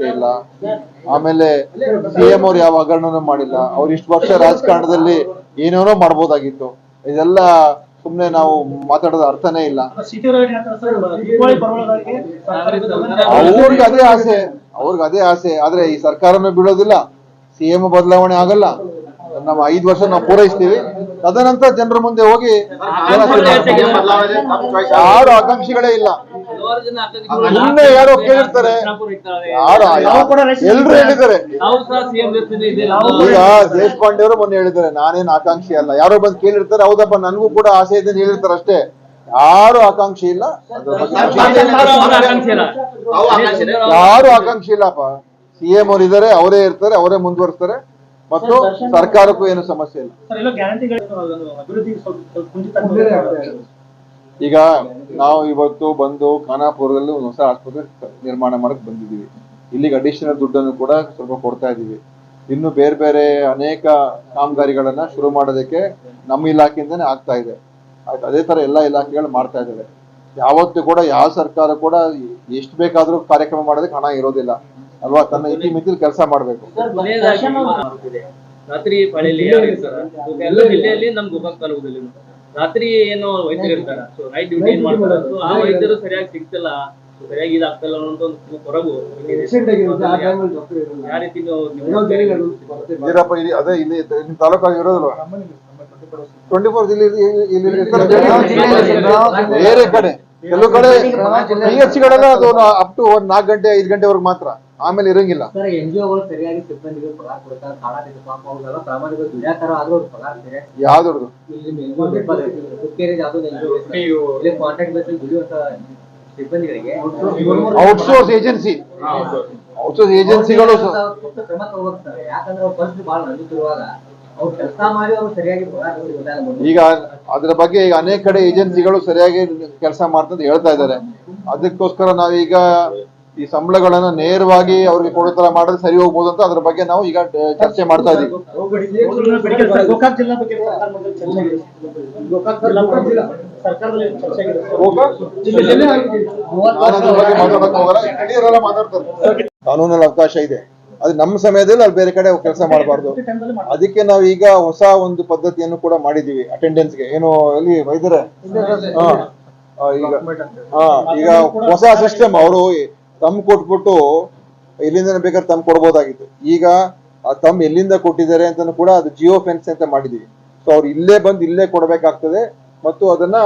ಇಲ್ಲ. ಆಮೇಲೆ ಸಿಎಂ ಅವ್ರು ಯಾವ ಹಗರಣನೂ ಮಾಡಿಲ್ಲ. ಅವ್ರು ಇಷ್ಟು ವರ್ಷ ರಾಜಕಾರಣದಲ್ಲಿ ಏನೇನೋ ಮಾಡ್ಬೋದಾಗಿತ್ತು. ಇದೆಲ್ಲ ಸುಮ್ನೆ ನಾವು ಮಾತಾಡೋದ ಅರ್ಥನೇ ಇಲ್ಲ. ಅವ್ರಿಗ ಅದೇ ಆಸೆ. ಅವ್ರಿಗೆ ಅದೇ ಆಸೆ. ಆದ್ರೆ ಈ ಸರ್ಕಾರನೂ ಬೀಳೋದಿಲ್ಲ. ಸಿಎಂ ಬದಲಾವಣೆ ಆಗಲ್ಲ. ನಮ್ಮ ಐದು ವರ್ಷ ನಾವು ಪೂರೈಸ್ತೀವಿ. ತದನಂತರ ಜನರ ಮುಂದೆ ಹೋಗಿ ಯಾರು ಆಕಾಂಕ್ಷಿಗಳೇ ಇಲ್ಲ. ಸುಮ್ನೆ ಯಾರೋ ಕೇಳಿರ್ತಾರೆ. ಎಲ್ರು ಹೇಳಿದ್ದಾರೆ. ನಾವು ಸಹ ಸಿಎಂ ಇರ್ತಿದ್ವಿ ಇದೆಲ್ಲ ಈಗ ದೇಶಪಾಂಡೆ ಅವರು ಮೊನ್ನೆ ಹೇಳಿದ್ದಾರೆ ನಾನೇನು ಆಕಾಂಕ್ಷಿ ಅಲ್ಲ. ಯಾರೋ ಬಂದು ಕೇಳಿರ್ತಾರೆ ಹೌದಪ್ಪ ನನಗೂ ಕೂಡ ಆಸೆ ಇದೆ ಅಂತ ಹೇಳಿರ್ತಾರೆ ಅಷ್ಟೇ. ಯಾರು ಆಕಾಂಕ್ಷೆ ಇಲ್ಲ. ಯಾರು ಆಕಾಂಕ್ಷಿ ಇಲ್ಲಪ್ಪ. ಸಿಎಂ ಅವ್ರು ಇದಾರೆ ಅವರೇ ಇರ್ತಾರೆ ಅವರೇ ಮುಂದುವರಿಸ್ತಾರೆ. ಮತ್ತು ಸರ್ಕಾರಕ್ಕೂ ಏನು ಸಮಸ್ಯೆ ಇಲ್ಲ. ಈಗ ನಾವು ಇವತ್ತು ಬಂದು ಖಾನಾಪುರದಲ್ಲಿ ಒಂದು ಹೊಸ ಆಸ್ಪತ್ರೆ ನಿರ್ಮಾಣ ಮಾಡಕ್ ಬಂದಿದ್ದೀವಿ. ಇಲ್ಲಿಗೆ ಅಡಿಷನಲ್ ದುಡ್ಡನ್ನು ಕೂಡ ಸ್ವಲ್ಪ ಕೊಡ್ತಾ ಇದ್ದೀವಿ ಇನ್ನು ಬೇರೆ ಬೇರೆ ಅನೇಕ ಕಾಮಗಾರಿಗಳನ್ನ ಶುರು ಮಾಡೋದಕ್ಕೆ ನಮ್ಮ ಇಲಾಖೆಯಿಂದನೇ ಆಗ್ತಾ ಇದೆ. ಆಯ್ತು ಅದೇ ತರ ಎಲ್ಲ ಇಲಾಖೆಗಳು ಮಾಡ್ತಾ ಇದ್ದಾವೆ. ಯಾವತ್ತು ಕೂಡ ಯಾವ ಸರ್ಕಾರ ಕೂಡ ಎಷ್ಟು ಬೇಕಾದ್ರೂ ಕಾರ್ಯಕ್ರಮ ಮಾಡೋದಕ್ಕೆ ಹಣ ಇರೋದಿಲ್ಲ. ಅಲ್ವಾ? ತನ್ನ ಇತಿಮಿತಿಲಿ ಕೆಲಸ ಮಾಡಬೇಕು. ರಾತ್ರಿ ರಾತ್ರಿ ಏನು ವೈದ್ಯರು ಇರ್ತಾರ ಸೊ ನೈಟ್ ಡ್ಯೂಟಿ ಏನ್ ಮಾಡ್ತಾರ ಸೊ ಆ ವೈದ್ಯರು ಸರಿಯಾಗಿ ಸಿಗ್ತಿಲ್ಲ ಸರಿಯಾಗಿ ಇದಾಗ್ತಲ್ಲ ಅನ್ನೋ ಒಂದು ಕೊರಗು ಯಾವ ರೀತಿ ಇಲ್ಲಿ ಅದೇ ಇಲ್ಲಿ ನಿಮ್ಮ ತಾಲೂಕಾಗಿ ಇರೋದಿಲ್ವ ಟ್ವೆಂಟಿ ಫೋರ್ ಇಲ್ಲಿ ಬೇರೆ ಕಡೆ ಕೆಲವು ಕಡೆ ಪಿ ಗಳೆಲ್ಲ ಅದು ಅಪ್ ಟು ಒಂದ್ ನಾಲ್ಕು ಗಂಟೆ ಐದು ಗಂಟೆವರೆಗೆ ಮಾತ್ರ. ಆಮೇಲೆ ಇರಂಗಿಲ್ಲ. ಸರ್ ಎನ್ ಜಿ ಒಗಳು ಸರಿಯಾಗಿ ಸಿಬ್ಬಂದಿಗೆ ಪಗಾರ ಕೊಡ್ತಾರೆ ಕಾಡಾಟಿಕೆ ಪಾಪ ಅವ್ರೆಲ್ಲ ಪ್ರಾಮಾಣಿಕ ದುಡಿಯಾತಾರ ಆದ್ರೂ ಅವ್ರ ಪಗಾರ ಸರಿ ಯಾವ್ದು ಇಲ್ಲಿ ಕಾಂಟ್ರಾಕ್ಟ್ ಬೇಸ್ ದುಡಿಯುವಂತ ಸಿಬ್ಬಂದಿಗಳಿಗೆ ಔಟ್ಸೋರ್ಸ್ ಏಜೆನ್ಸಿ ಔಟ್ಸೋರ್ಸ್ ಏಜೆನ್ಸಿಗಳು ಕ್ರಮ ಯಾಕಂದ್ರೆ ಅವ್ರ ಬಹಳ ಅವ್ರು ಕೆಲಸ ಮಾಡಿ ಅವ್ರು ಸರಿಯಾಗಿ ಪಗಾರ ಕೊಡಿ ಈಗ ಅದ್ರ ಬಗ್ಗೆ ಈಗ ಅನೇಕ ಕಡೆ ಏಜೆನ್ಸಿಗಳು ಸರಿಯಾಗಿ ಕೆಲಸ ಮಾಡ್ತಂತ ಹೇಳ್ತಾ ಇದ್ದಾರೆ. ಅದಕ್ಕೋಸ್ಕರ ನಾವೀಗ ಈ ಸಂಬಳಗಳನ್ನ ನೇರವಾಗಿ ಅವ್ರಿಗೆ ಕೊಡೋ ತರ ಮಾಡಿದ್ರೆ ಸರಿ ಹೋಗ್ಬೋದು ಅಂತ ಅದ್ರ ಬಗ್ಗೆ ನಾವು ಈಗ ಚರ್ಚೆ ಮಾಡ್ತಾ ಇದೀವಿ. ಕಾನೂನಲ್ಲಿ ಅವಕಾಶ ಇದೆ. ಅದು ನಮ್ಮ ಸಮಯದಲ್ಲಿ ಅಲ್ಲಿ ಬೇರೆ ಕಡೆ ಕೆಲಸ ಮಾಡಬಾರ್ದು. ಅದಕ್ಕೆ ನಾವು ಈಗ ಹೊಸ ಒಂದು ಪದ್ಧತಿಯನ್ನು ಕೂಡ ಮಾಡಿದೀವಿ ಅಟೆಂಡೆನ್ಸ್ಗೆ ಗೆ. ಏನು ಅಲ್ಲಿ ವೈದ್ಯರ? ಈಗ ಹಾ ಈಗ ಹೊಸ ಸಿಸ್ಟಮ್ ಅವರು ತಮ್ ಕೊಟ್ಬಿಟ್ಟು ಎಲ್ಲಿಂದ ಬೇಕಾದ್ರೆ ತಮ್ ಕೊಡ್ಬೋದಾಗಿತ್ತು. ಈಗ ತಮ್ ಎಲ್ಲಿಂದ ಕೊಟ್ಟಿದ್ದಾರೆ ಅಂತ ಕೂಡ ಅದು ಜಿಯೋ ಫೆನ್ಸ್ ಅಂತ ಮಾಡಿದೀವಿ ಸೊ ಅವ್ರು ಇಲ್ಲೇ ಬಂದು ಇಲ್ಲೇ ಕೊಡ್ಬೇಕಾಗ್ತದೆ ಮತ್ತು ಅದನ್ನ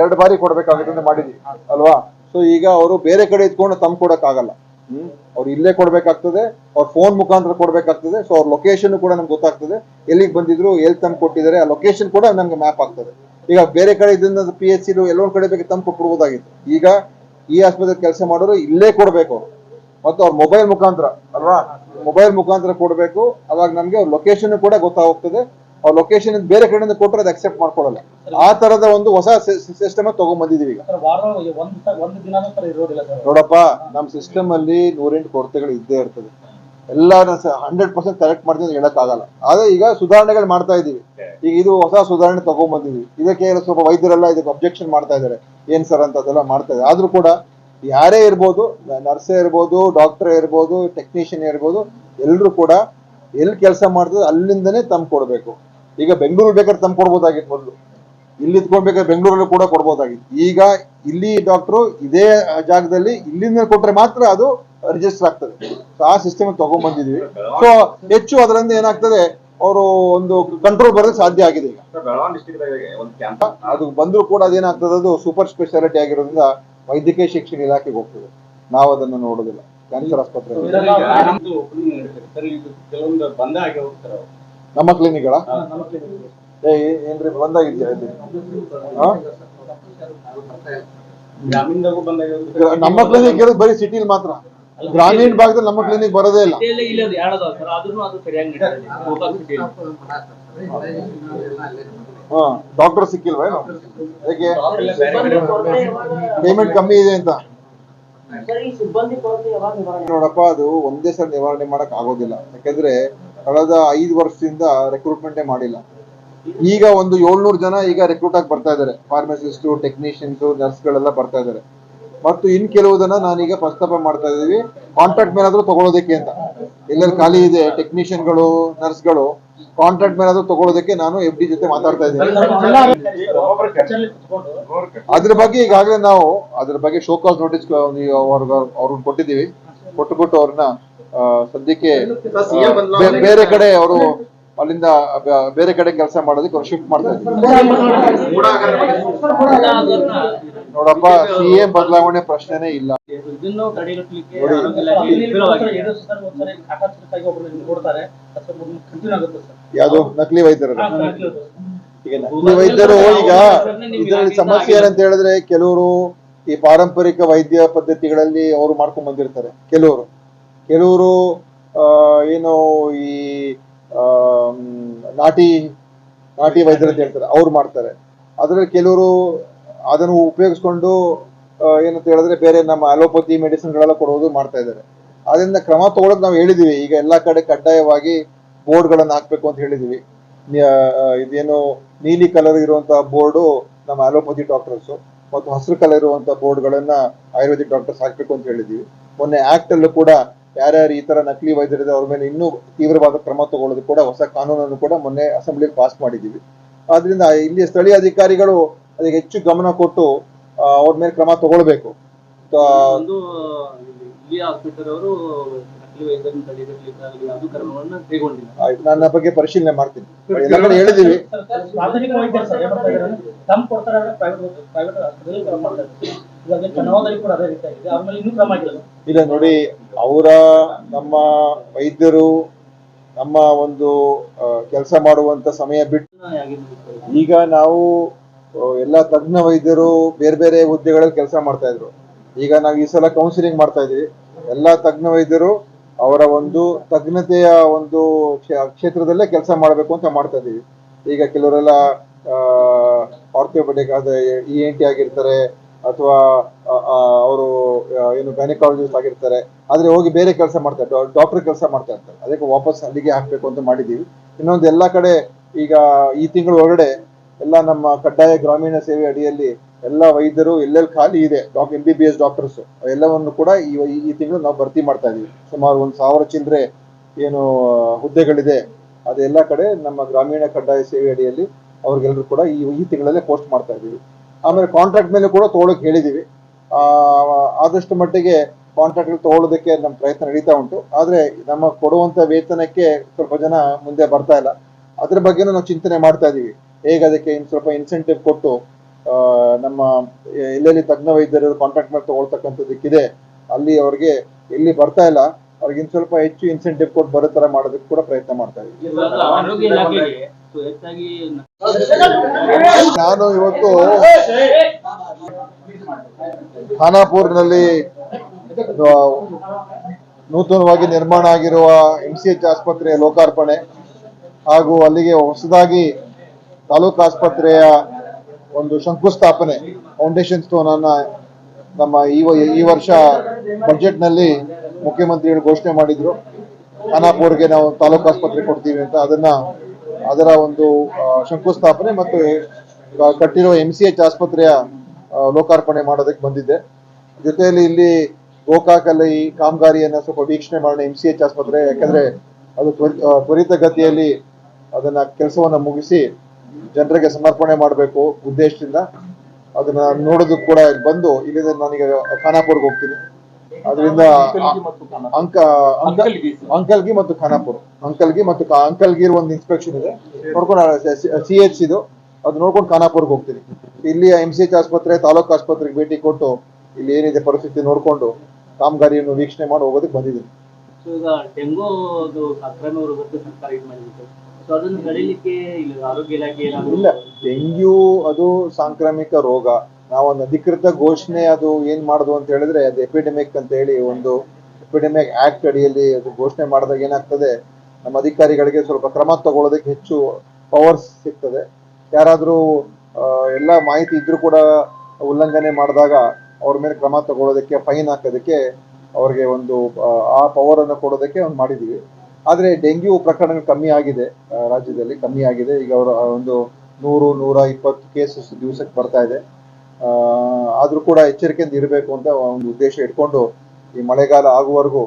ಎರಡು ಬಾರಿ ಕೊಡ್ಬೇಕಾಗುತ್ತೆ ಅಂತ ಮಾಡಿದೀವಿ ಅಲ್ವಾ? ಸೊ ಈಗ ಅವರು ಬೇರೆ ಕಡೆ ಇದ್ಕೊಂಡು ತಮ್ ಕೊಡಕ್ ಆಗಲ್ಲ ಹ್ಮ್? ಅವ್ರು ಇಲ್ಲೇ ಕೊಡ್ಬೇಕಾಗ್ತದೆ, ಅವ್ರ ಫೋನ್ ಮುಖಾಂತರ ಕೊಡ್ಬೇಕಾಗ್ತದೆ ಸೊ ಅವ್ರ ಲೊಕೇಶನ್ ಕೂಡ ನಮ್ಗೆ ಗೊತ್ತಾಗ್ತದೆ. ಎಲ್ಲಿಗೆ ಬಂದಿದ್ರು ಎಲ್ಲಿ ತಂದು ಕೊಟ್ಟಿದ್ದಾರೆ, ಆ ಲೊಕೇಶನ್ ಕೂಡ ನಮ್ಗೆ ಮ್ಯಾಪ್ ಆಗ್ತದೆ. ಈಗ ಬೇರೆ ಕಡೆ ಇದನ್ನ ಪಿ ಎಚ್ ಸಿ ಎಲ್ಲೊಂದ್ ಕಡೆ ಬೇಕು ತಂದು ಕೊಟ್ಬಿಡ್ಬೋದಾಗಿತ್ತು. ಈಗ ಈ ಆಸ್ಪತ್ರೆ ಕೆಲಸ ಮಾಡೋರು ಇಲ್ಲೇ ಕೊಡ್ಬೇಕು ಅವ್ರು. ಮತ್ತು ಅವ್ರ ಮೊಬೈಲ್ ಮುಖಾಂತರ, ಅಲ್ವಾ? ಮೊಬೈಲ್ ಮುಖಾಂತರ ಕೊಡ್ಬೇಕು, ಅವಾಗ ನಮ್ಗೆ ಲೊಕೇಶನ್ ಕೂಡ ಗೊತ್ತಾಗ್ತದೆ. ಅವ್ರ ಲೊಕೇಶನ್ ಬೇರೆ ಕಡೆಯಿಂದ ಕೊಟ್ಟರೆ ಅದು ಅಕ್ಸೆಪ್ಟ್ ಮಾಡ್ಕೊಳ್ಳಲ್ಲ ಆ ತರದ ಒಂದು ಹೊಸ ಸಿಸ್ಟಮ್ ತಗೊಂಡ್ ಬಂದಿದೀವಿ ಈಗ. ನೋಡಪ್ಪ ನಮ್ಮ ಸಿಸ್ಟಮ್ ಅಲ್ಲಿ ನೂರೆಂಟು ಕೊರತೆಗಳು ಇದ್ದೇ ಇರ್ತದೆ. ಎಲ್ಲ ಹಂಡ್ರೆಡ್ ಪರ್ಸೆಂಟ್ ಕರೆಕ್ಟ್ ಮಾಡ್ತೀವಿ ಹೇಳಕ್ ಆಗಲ್ಲ ಆದ್ರೆ ಈಗ ಸುಧಾರಣೆಗಳು ಮಾಡ್ತಾ ಇದೀವಿ ಈಗ ಇದು ಹೊಸ ಸುಧಾರಣೆ ತಗೊಂಡ್ಬಂದಿದ್ವಿ ಇದಕ್ಕೆ ಸ್ವಲ್ಪ ವೈದ್ಯರೆಲ್ಲ ಇದಕ್ಕೆ ಅಬ್ಜೆಕ್ಷನ್ ಮಾಡ್ತಾ ಇದ್ದಾರೆ. ಏನ್ ಸರ್ ಅಂತ ಅದೆಲ್ಲ ಮಾಡ್ತಾ ಇದ್ದಾರೆ. ಆದ್ರೂ ಕೂಡ ಯಾರೇ ಇರ್ಬೋದು ನರ್ಸೇ ಇರ್ಬೋದು ಡಾಕ್ಟರ್ ಇರ್ಬೋದು ಟೆಕ್ನಿಷಿಯನ್ ಇರ್ಬೋದು ಎಲ್ಲರೂ ಕೂಡ ಎಲ್ಲಿ ಕೆಲಸ ಮಾಡ್ತದೆ ಅಲ್ಲಿಂದನೇ ತಂದು ಕೊಡಬೇಕು. ಈಗ ಬೆಂಗಳೂರು ಬೇಕಾದ್ರೆ ತಂದು ಕೊಡ್ಬೋದಾಗಿತ್ತು ಮೊದಲು. ಇಲ್ಲಿ ಇದ್ಕೊಳ್ಬೇಕಾದ್ರೆ ಬೆಂಗಳೂರಲ್ಲೂ ಕೂಡ ಕೊಡ್ಬೋದಾಗಿತ್ತು. ಈಗ ಇಲ್ಲಿ ಡಾಕ್ಟ್ರು ಇದೇ ಜಾಗದಲ್ಲಿ ಇಲ್ಲಿಂದ ಕೊಟ್ರೆ ಮಾತ್ರ ಅದು ರಿಜಿಸ್ಟರ್ ಆಗ್ತದೆ. ಸೊ ಆ ಸಿಸ್ಟಮ್ ತಗೊಂಡ್ಬಂದಿದೀವಿ ಸೊ ಹೆಚ್ಚು ಅದರಿಂದ ಏನಾಗ್ತದೆ ಅವರು ಒಂದು ಕಂಟ್ರೋಲ್ ಬರೋದಕ್ಕೆ ಸಾಧ್ಯ ಆಗಿದೆ ಈಗ. ಅದು ಬಂದರೂ ಕೂಡ ಅದೇನಾಗ್ತದೆ ಅದು ಸೂಪರ್ ಸ್ಪೆಷಾಲಿಟಿ ಆಗಿರೋದ್ರಿಂದ ವೈದ್ಯಕೀಯ ಶಿಕ್ಷಣ ಇಲಾಖೆಗೆ ಹೋಗ್ತದೆ. ನಾವು ಅದನ್ನು ನೋಡೋದಿಲ್ಲ. ಕ್ಯಾನ್ಸರ್ ಆಸ್ಪತ್ರೆ. ನಮ್ಮ ಕ್ಲಿನಿಕ್. ಏ ಏನ್ರಿ ಬಂದಾಗಿದ್ಯಾ ಇಲ್ಲಿ? ನಮ್ಮ ಕ್ಲಿನಿಕ್ ಇರೋದು ಬರೀ ಸಿಟಿಲಿ ಮಾತ್ರ. ಗ್ರಾಮೀಣ ಭಾಗದಲ್ಲಿ ನಮ್ಮ ಕ್ಲಿನಿಕ್ ಬರೋದೇ ಇಲ್ಲ. ಹಾ ಡಾಕ್ಟರ್ ಸಿಕ್ಕಿಲ್ವೇನು ಹೇಗೆ ಪೇಮೆಂಟ್ ಕಮ್ಮಿ ಇದೆ ಅಂತ. ನೋಡಪ್ಪ, ಅದು ಒಂದೇ ಸಲ ನಿವಾರಣೆ ಮಾಡಕ್ ಆಗೋದಿಲ್ಲ. ಯಾಕಂದ್ರೆ ಕಳೆದ ಐದು ವರ್ಷದಿಂದ ರೆಕ್ರೂಟ್ಮೆಂಟ್ ಮಾಡಿಲ್ಲ. ಈಗ ಒಂದು ಏಳ್ನೂರು ಜನ ಈಗ ರೆಕ್ರೂಟ್ ಆಗಿ ಬರ್ತಾ ಇದ್ದಾರೆ. ಫಾರ್ಮಸಿಸ್ಟ್ ಟೆಕ್ನಿಷಿಯನ್ಸ್ ನರ್ಸ್ಗಳೆಲ್ಲ ಬರ್ತಾ ಇದ್ದಾರೆ. ಮತ್ತು ಇನ್ ಕೆಲವುದನ್ನ ನಾನೀಗ ಪ್ರಸ್ತಾಪ ಮಾಡ್ತಾ ಇದ್ದೀವಿ. ಕಾಂಟ್ರಾಕ್ಟ್ ಮೇಲಾದ್ರೂ ತಗೊಳೋದಕ್ಕೆ ಅಂತ. ಎಲ್ಲರೂ ಖಾಲಿ ಇದೆ. ಟೆಕ್ನಿಷಿಯನ್ಗಳು ನರ್ಸ್ಗಳು ಕಾಂಟ್ರಾಕ್ಟ್ ಮೇಲಾದ್ರೂ ತಗೊಳ್ಳೋದಕ್ಕೆ ನಾನು ಎಫ್ ಡಿ ಜೊತೆ ಮಾತಾಡ್ತಾ ಇದ್ದೀನಿ. ಅದ್ರ ಬಗ್ಗೆ ಈಗಾಗಲೇ ನಾವು ಅದ್ರ ಬಗ್ಗೆ ಶೋಕಾಸ್ ನೋಟಿಸ್ ಅವ್ರನ್ನ ಕೊಟ್ಟಿದ್ದೀವಿ. ಕೊಟ್ಟುಬಿಟ್ಟು ಅವ್ರನ್ನ ಆ, ಸದ್ಯಕ್ಕೆ ಬೇರೆ ಕಡೆ ಅವರು ಅಲ್ಲಿಂದ ಬೇರೆ ಕಡೆ ಕೆಲಸ ಮಾಡೋದಕ್ಕೆ ಅವ್ರು ಶಿಫ್ಟ್ ಮಾಡ್ತಾ ನೋಡಪ್ಪ ಸಿ ಎ ಬದಲಾವಣೆ ಪ್ರಶ್ನೆನೇ ಇಲ್ಲ. ಯಾವುದು? ನಕಲಿ. ಈಗ ನಕಲಿ ವೈದ್ಯರು ಈಗ ಇದರಲ್ಲಿ ಸಮಸ್ಯೆ ಏನಂತ ಹೇಳಿದ್ರೆ ಕೆಲವರು ಈ ಪಾರಂಪರಿಕ ವೈದ್ಯ ಪದ್ಧತಿಗಳಲ್ಲಿ ಅವರು ಮಾಡ್ಕೊಂಡ್ ಬಂದಿರ್ತಾರೆ. ಕೆಲವರು. ಕೆಲವರು ಏನು ಈ ನಾಟಿ ನಾಟಿ ವೈದ್ಯರು ಅಂತ ಹೇಳ್ತಾರೆ. ಅವ್ರು ಮಾಡ್ತಾರೆ. ಅದರಲ್ಲಿ ಕೆಲವರು ಅದನ್ನು ಉಪಯೋಗಿಸ್ಕೊಂಡು ಏನಂತ ಹೇಳಿದ್ರೆ ಬೇರೆ ನಮ್ಮ ಅಲೋಪತಿ ಮೆಡಿಸಿನ್ಗಳೆಲ್ಲ ಕೊಡೋದು ಮಾಡ್ತಾ ಇದ್ದಾರೆ. ಅದರಿಂದ ಕ್ರಮ ತಗೊಳಕ್ ನಾವು ಹೇಳಿದೀವಿ. ಈಗ ಎಲ್ಲಾ ಕಡೆ ಕಡ್ಡಾಯವಾಗಿ ಬೋರ್ಡ್ಗಳನ್ನು ಹಾಕ್ಬೇಕು ಅಂತ ಹೇಳಿದೀವಿ. ಇದೇನು ನೀಲಿ ಕಲರ್ ಇರುವಂತಹ ಬೋರ್ಡು ನಮ್ಮ ಅಲೋಪತಿ ಡಾಕ್ಟರ್ಸ್ ಮತ್ತು ಹಸಿರು ಕಲರ್ ಇರುವಂತಹ ಬೋರ್ಡ್ಗಳನ್ನ ಆಯುರ್ವೇದಿಕ್ ಡಾಕ್ಟರ್ಸ್ ಹಾಕ್ಬೇಕು ಅಂತ ಹೇಳಿದೀವಿ. ಮೊನ್ನೆ ಆಕ್ಟ್ ಅಲ್ಲೂ ಕೂಡ ಯಾರ್ಯಾರು ಈ ತರ ನಕಲಿ ವೈದ್ಯರಿದೆ ಅವ್ರ ಮೇಲೆ ಇನ್ನೂ ತೀವ್ರವಾದ ಕ್ರಮ ತಗೊಳ್ಳೋದು ಕೂಡ ಹೊಸ ಕಾನೂನನ್ನು ಕೂಡ ಮೊನ್ನೆ ಅಸೆಂಬ್ಲಿ ಪಾಸ್ ಮಾಡಿದ್ದೀವಿ. ಆದ್ರಿಂದ ಇಲ್ಲಿ ಸ್ಥಳೀಯ ಅಧಿಕಾರಿಗಳು ಅದಕ್ಕೆ ಹೆಚ್ಚು ಗಮನ ಕೊಟ್ಟು ಅವ್ರ ಮೇಲೆ ಕ್ರಮ ತಗೊಳ್ಬೇಕು. ನನ್ನ ಬಗ್ಗೆ ಪರಿಶೀಲನೆ ಮಾಡ್ತೀನಿ. ಹೇಳಿದೀವಿ ಇಲ್ಲ ನೋಡಿ ಅವರ ನಮ್ಮ ವೈದ್ಯರು ನಮ್ಮ ಒಂದು ಕೆಲಸ ಮಾಡುವಂತ ಸಮಯ ಬಿಟ್ಟು ಈಗ ನಾವು ಎಲ್ಲ ತಜ್ಞ ವೈದ್ಯರು ಬೇರೆ ಬೇರೆ ಹುದ್ದೆಗಳಲ್ಲಿ ಕೆಲಸ ಮಾಡ್ತಾ ಇದ್ರು. ಈಗ ನಾವು ಈ ಸಲ ಕೌನ್ಸಿಲಿಂಗ್ ಮಾಡ್ತಾ ಇದೀವಿ. ಎಲ್ಲಾ ತಜ್ಞ ವೈದ್ಯರು ಅವರ ಒಂದು ತಜ್ಞತೆಯ ಒಂದು ಕ್ಷೇತ್ರದಲ್ಲೇ ಕೆಲಸ ಮಾಡಬೇಕು ಅಂತ ಮಾಡ್ತಾ ಇದೀವಿ. ಈಗ ಕೆಲವರೆಲ್ಲ ಆರ್ಥೋಪೆಡಿಕ್ ಆದ ಇ ಎನ್ ಟಿ ಆಗಿರ್ತಾರೆ ಅಥವಾ ಅವರು ಏನು ಗೈನಕಾಲಜಿಸ್ಟ್ ಆಗಿರ್ತಾರೆ, ಆದರೆ ಹೋಗಿ ಬೇರೆ ಕೆಲಸ ಮಾಡ್ತಾರೆ ಡಾಕ್ಟರ್ ಕೆಲಸ ಮಾಡ್ತಾ ಇರ್ತಾರೆ. ಅದಕ್ಕೆ ವಾಪಸ್ ಅಲ್ಲಿಗೆ ಹಾಕಬೇಕು ಅಂತ ಮಾಡಿದೀವಿ ಇನ್ನೊಂದು ಎಲ್ಲ ಕಡೆ ಈಗ ಈ ತಿಂಗಳ ಒಳಗಡೆ ಎಲ್ಲ ನಮ್ಮ ಕಡ್ಡಾಯ ಗ್ರಾಮೀಣ ಸೇವೆ ಅಡಿಯಲ್ಲಿ ಎಲ್ಲ ವೈದ್ಯರು ಎಲ್ಲೆಲ್ಲಿ ಖಾಲಿ ಇದೆ doc M B B S doctors ಎಲ್ಲವನ್ನು ಕೂಡ ಈ ಈ ತಿಂಗಳು ನಾವು ಭರ್ತಿ ಮಾಡ್ತಾ ಇದೀವಿ. ಸುಮಾರು ಒಂದು ಸಾವಿರ ಚಿಲ್ಲರೆ ಏನು ಹುದ್ದೆಗಳಿದೆ. ಅದೆಲ್ಲ ಕಡೆ ನಮ್ಮ ಗ್ರಾಮೀಣ ಕಡ್ಡಾಯ ಸೇವೆ ಅಡಿಯಲ್ಲಿ ಅವ್ರಿಗೆಲ್ಲರೂ ಕೂಡ ಈ ಈ ತಿಂಗಳಲ್ಲೇ ಪೋಸ್ಟ್ ಮಾಡ್ತಾ ಇದೀವಿ. ಆಮೇಲೆ ಕಾಂಟ್ರಾಕ್ಟ್ ಮೇಲೆ ಕೂಡ ತಗೊಳಕ್ ಹೇಳಿದೀವಿ. ಆದಷ್ಟು ಮಟ್ಟಿಗೆ ಕಾಂಟ್ರಾಕ್ಟ್ ತಗೊಳ್ಳೋದಕ್ಕೆ ನಮ್ಮ ಪ್ರಯತ್ನ ನಡೀತಾ ಉಂಟು. ಆದ್ರೆ ನಮ್ಮ ಕೊಡುವಂತ ವೇತನಕ್ಕೆ ಸ್ವಲ್ಪ ಜನ ಮುಂದೆ ಬರ್ತಾ ಇಲ್ಲ. ಅದ್ರ ಬಗ್ಗೆನೂ ನಾವು ಚಿಂತನೆ ಮಾಡ್ತಾ ಇದೀವಿ. ಹೇಗೆ ಅದಕ್ಕೆ ಇನ್ ಸ್ವಲ್ಪ ಇನ್ಸೆಂಟಿವ್ ಕೊಟ್ಟು ನಮ್ಮ ಎಲ್ಲೆಲ್ಲಿ ತಜ್ಞ ವೈದ್ಯರು ಕಾಂಟ್ರಾಕ್ಟ್ ಮೇಲೆ ತಗೊಳ್ತಕ್ಕಂಥದ್ದಕ್ಕಿದೆ, ಅಲ್ಲಿ ಅವ್ರಿಗೆ ಎಲ್ಲಿ ಬರ್ತಾ ಇಲ್ಲ ಅವ್ರಿಗೆ ಇನ್ ಸ್ವಲ್ಪ ಹೆಚ್ಚು ಇನ್ಸೆಂಟಿವ್ ಕೊಟ್ಟು ಬರೋ ತರ ಮಾಡೋದಕ್ಕೆ ಕೂಡ ಪ್ರಯತ್ನ ಮಾಡ್ತಾ ಹೆಚ್ಚಾಗಿ ನಾನು ಇವತ್ತು ಖಾನಾಪುರ್ನಲ್ಲಿ ನೂತನವಾಗಿ ನಿರ್ಮಾಣ ಆಗಿರುವ ಎಂ ಸಿ ಎಚ್ ಆಸ್ಪತ್ರೆಯ ಲೋಕಾರ್ಪಣೆ ಹಾಗೂ ಅಲ್ಲಿಗೆ ಹೊಸದಾಗಿ ತಾಲೂಕು ಆಸ್ಪತ್ರೆಯ ಒಂದು ಶಂಕುಸ್ಥಾಪನೆ ಫೌಂಡೇಶನ್ ಸ್ಟೋನ್ ಅನ್ನ ನಮ್ಮ ಈ ಈ ವರ್ಷ ಬಜೆಟ್ನಲ್ಲಿ ಮುಖ್ಯಮಂತ್ರಿಗಳು ಘೋಷಣೆ ಮಾಡಿದ್ರು. ಖಾನಾಪುರ್ಗೆ ನಾವು ತಾಲೂಕು ಆಸ್ಪತ್ರೆ ಕೊಡ್ತೀವಿ ಅಂತ ಅದನ್ನ ಅದರ ಒಂದು ಶಂಕುಸ್ಥಾಪನೆ ಮತ್ತು ಕಟ್ಟಿರುವ ಎಂ ಸಿ ಎಚ್ ಆಸ್ಪತ್ರೆಯ ಲೋಕಾರ್ಪಣೆ ಮಾಡೋದಕ್ಕೆ ಬಂದಿದ್ದೆ. ಜೊತೆಯಲ್ಲಿ ಇಲ್ಲಿ ಗೋಕಾಕಲ್ಲಿ ಈ ಕಾಮಗಾರಿಯನ್ನ ಸ್ವಲ್ಪ ವೀಕ್ಷಣೆ ಮಾಡೋಣ ಎಂ ಸಿ ಎಚ್ ಆಸ್ಪತ್ರೆ, ಯಾಕಂದ್ರೆ ಅದು ತ್ವರಿತ ಗತಿಯಲ್ಲಿ ತ್ವರಿತಗತಿಯಲ್ಲಿ ಅದನ್ನ ಕೆಲಸವನ್ನ ಮುಗಿಸಿ ಜನರಿಗೆ ಸಮರ್ಪಣೆ ಮಾಡಬೇಕು ಉದ್ದೇಶದಿಂದ. ಅದನ್ನ ನೋಡೋದಕ್ಕೆ ಕೂಡ ಬಂದು, ಇಲ್ಲಿಂದ ನಾನೀಗ ಖಾನಾಪುರ್ಗೆ ಹೋಗ್ತೀನಿ. ಅದರಿಂದ ಅಂಕ ಅಂಕಲ್ ಅಂಕಲ್ಗಿ ಮತ್ತು ಖಾನಾಪುರ್. ಅಂಕಲ್ಗಿ ಮತ್ತು ಕಾ- ಅಂಕಲ್ಗಿರ್ ಒಂದು ಇನ್ಸ್ಪೆಕ್ಷನ್ ಇದೆ. ನೋಡ್ಕೊಂಡು ಸಿ ಎಚ್ ಇದು. ಅದು ನೋಡ್ಕೊಂಡು ಖಾನಾಪುರ್ಗೆ ಹೋಗ್ತೀನಿ ಇಲ್ಲಿ ಎಂ ಸಿ ಎಚ್ ಆಸ್ಪತ್ರೆ ತಾಲೂಕು ಆಸ್ಪತ್ರೆಗೆ ಭೇಟಿ ಕೊಟ್ಟು ಇಲ್ಲಿ ಏನಿದೆ ಪರಿಸ್ಥಿತಿ ನೋಡ್ಕೊಂಡು ಕಾಮಗಾರಿಯನ್ನು ವೀಕ್ಷಣೆ ಮಾಡಿ ಹೋಗೋದಕ್ಕೆ ಬಂದಿದ್ದೀನಿ. ಸೊ ಈಗ ಡೆಂಗು ಅದು ಸಾಂಕ್ರಾಮಿಕ ರೋಗಕ್ಕೆ ಸರ್ಕಾರ ಇದು ಮಾಡಿತ್ತು ಸೊ ಅದನ್ನು ತಡೆಯಲಿಕ್ಕೆ ಇಲ್ಲಿ ಆರೋಗ್ಯ ಇಲಾಖೆ ಇಲ್ಲ. ಡೆಂಗ್ಯೂ ಅದು ಸಾಂಕ್ರಾಮಿಕ ರೋಗ. ನಾವೊಂದು ಅಧಿಕೃತ ಘೋಷಣೆ ಅದು ಏನ್ ಮಾಡುದು ಅಂತ ಹೇಳಿದ್ರೆ ಅದು ಎಪಿಡೆಮಿಕ್ ಅಂತ ಹೇಳಿ ಒಂದು ಎಪಿಡೆಮಿಕ್ ಆಕ್ಟ್ ಅಡಿಯಲ್ಲಿ ಅದು ಘೋಷಣೆ ಮಾಡಿದಾಗ ಏನಾಗ್ತದೆ ನಮ್ಮ ಅಧಿಕಾರಿಗಳಿಗೆ ಸ್ವಲ್ಪ ಕ್ರಮ ತಗೊಳ್ಳೋದಕ್ಕೆ ಹೆಚ್ಚು ಪವರ್ಸ್ ಸಿಗ್ತದೆ. ಯಾರಾದರೂ ಎಲ್ಲ ಮಾಹಿತಿ ಇದ್ರೂ ಕೂಡ ಉಲ್ಲಂಘನೆ ಮಾಡಿದಾಗ ಅವ್ರ ಮೇಲೆ ಕ್ರಮ ತಗೊಳ್ಳೋದಕ್ಕೆ ಫೈನ್ ಹಾಕೋದಕ್ಕೆ ಅವ್ರಿಗೆ ಒಂದು ಆ, ಪವರ್ ಅನ್ನು ಕೊಡೋದಕ್ಕೆ ಒಂದು ಮಾಡಿದೀವಿ. ಆದರೆ ಡೆಂಗ್ಯೂ ಪ್ರಕರಣಗಳು ಕಮ್ಮಿ ಆಗಿದೆ ರಾಜ್ಯದಲ್ಲಿ ಕಮ್ಮಿ ಆಗಿದೆ. ಈಗ ಅವರ ಒಂದು ನೂರು ನೂರ ಇಪ್ಪತ್ತು ಕೇಸಸ್ ದಿವಸಕ್ಕೆ ಬರ್ತಾ ಇದೆ. ಆದ್ರೂ ಕೂಡ ಎಚ್ಚರಿಕೆಯಿಂದ ಇರಬೇಕು ಅಂತ ಒಂದು ಉದ್ದೇಶ ಇಟ್ಕೊಂಡು ಈ ಮಳೆಗಾಲ ಆಗುವವರೆಗೂ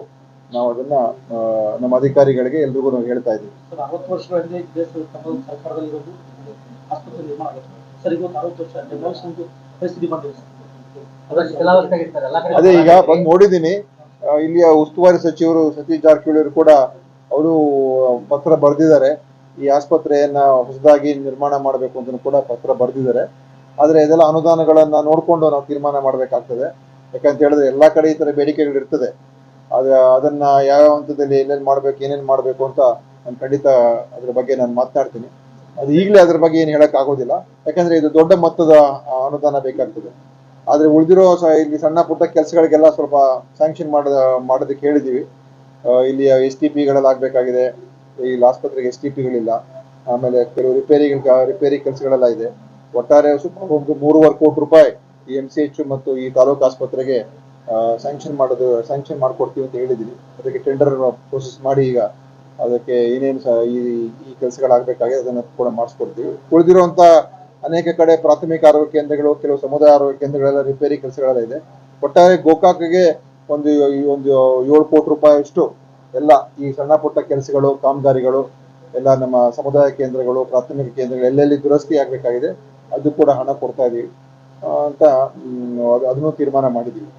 ನಾವು ಅದನ್ನ ನಮ್ಮ ಅಧಿಕಾರಿಗಳಿಗೆ ಎಲ್ರಿಗೂ ನಾವು ಹೇಳ್ತಾ ಇದ್ದೀವಿ. ಅದೇ ಈಗ ಬಂದು ನೋಡಿದ್ದೀನಿ. ಇಲ್ಲಿಯ ಉಸ್ತುವಾರಿ ಸಚಿವರು ಸತೀಶ್ ಜಾರಕಿಹೊಳಿ ಅವರು ಕೂಡ ಅವರು ಪತ್ರ ಬರೆದಿದ್ದಾರೆ. ಈ ಆಸ್ಪತ್ರೆಯನ್ನ ಹೊಸದಾಗಿ ನಿರ್ಮಾಣ ಮಾಡಬೇಕು ಅಂತ ಕೂಡ ಪತ್ರ ಬರೆದಿದ್ದಾರೆ. ಆದ್ರೆ ಇದೆಲ್ಲ ಅನುದಾನಗಳನ್ನು ನೋಡ್ಕೊಂಡು ನಾವು ತೀರ್ಮಾನ ಮಾಡಬೇಕಾಗ್ತದೆ. ಯಾಕಂತ ಹೇಳಿದ್ರೆ ಎಲ್ಲಾ ಕಡೆ ಈ ತರ ಬೇಡಿಕೆಗಳು ಇರ್ತದೆ. ಅದನ್ನು ಅದನ್ನ ಯಾವ ಹಂತದಲ್ಲಿ ಎಲ್ಲೆಲ್ಲಿ ಮಾಡ್ಬೇಕು, ಏನೇನು ಮಾಡಬೇಕು ಅಂತ ನಾನು ಖಂಡಿತ ಅದ್ರ ಬಗ್ಗೆ ನಾನು ಮಾತನಾಡ್ತೀನಿ. ಅದು ಈಗಲೇ ಅದ್ರ ಬಗ್ಗೆ ಏನು ಹೇಳೋಕ್ಕಾಗೋದಿಲ್ಲ ಯಾಕಂದರೆ ಇದು ದೊಡ್ಡ ಮೊತ್ತದ ಅನುದಾನ ಬೇಕಾಗ್ತದೆ. ಆದರೆ ಉಳಿದಿರೋ ಇಲ್ಲಿ ಸಣ್ಣ ಪುಟ್ಟ ಕೆಲಸಗಳಿಗೆಲ್ಲ ಸ್ವಲ್ಪ ಸ್ಯಾಂಕ್ಷನ್ ಮಾಡೋದ, ಮಾಡೋದಕ್ಕೆ ಹೇಳಿದ್ದೀವಿ ಇಲ್ಲಿ ಎಸ್ ಟಿ ಪಿಗಳಲ್ಲಿ ಆಗ್ಬೇಕಾಗಿದೆ. ಇಲ್ಲಿ ಆಸ್ಪತ್ರೆಗೆ ಎಸ್ ಟಿ ಪಿಗಳಿಲ್ಲ ಆಮೇಲೆ ಕೆಲವು ರಿಪೇರಿಗಳ ರಿಪೇರಿ ಕೆಲಸಗಳೆಲ್ಲ ಇದೆ. ಒಟ್ಟಾರೆ ಸುಮಾರು ಒಂದು ಮೂರುವರೆ ಕೋಟಿ ರೂಪಾಯಿ ಈ ಎಂ ಸಿ ಎಚ್ ಮತ್ತು ಈ ತಾಲೂಕು ಆಸ್ಪತ್ರೆಗೆ ಸ್ಯಾಂಕ್ಷನ್ ಮಾಡೋದು ಸ್ಯಾಂಕ್ಷನ್ ಮಾಡ್ಕೊಡ್ತೀವಿ ಅಂತ ಹೇಳಿದೀವಿ ಅದಕ್ಕೆ ಟೆಂಡರ್ ಪ್ರೋಸೆಸ್ ಮಾಡಿ ಈಗ ಅದಕ್ಕೆ ಏನೇನು ಈ ಈ ಕೆಲಸಗಳಾಗಬೇಕಾಗಿದೆ ಅದನ್ನು ಕೂಡ ಮಾಡಿಸ್ಕೊಡ್ತೀವಿ. ಉಳಿದಿರುವಂಥ ಅನೇಕ ಕಡೆ ಪ್ರಾಥಮಿಕ ಆರೋಗ್ಯ ಕೇಂದ್ರಗಳು, ಕೆಲವು ಸಮುದಾಯ ಆರೋಗ್ಯ ಕೇಂದ್ರಗಳೆಲ್ಲ ರಿಪೇರಿ ಕೆಲಸಗಳೆಲ್ಲ ಇದೆ. ಒಟ್ಟಾರೆ ಗೋಕಾಕ್ಗೆ ಒಂದು ಈ ಒಂದು ಏಳು ಕೋಟಿ ರೂಪಾಯಿಯಷ್ಟು ಎಲ್ಲ ಈ ಸಣ್ಣ ಪುಟ್ಟ ಕೆಲಸಗಳು, ಕಾಮಗಾರಿಗಳು ಎಲ್ಲ ನಮ್ಮ ಸಮುದಾಯ ಕೇಂದ್ರಗಳು, ಪ್ರಾಥಮಿಕ ಕೇಂದ್ರಗಳು ಎಲ್ಲೆಲ್ಲಿ ದುರಸ್ತಿ ಆಗ್ಬೇಕಾಗಿದೆ ಅದು ಕೂಡ ಹಣ ಕೊಡ್ತಾ ಇದೀವಿ. ಅಂತ ಅದನ್ನು ತೀರ್ಮಾನ ಜಿಲ್ಲೆ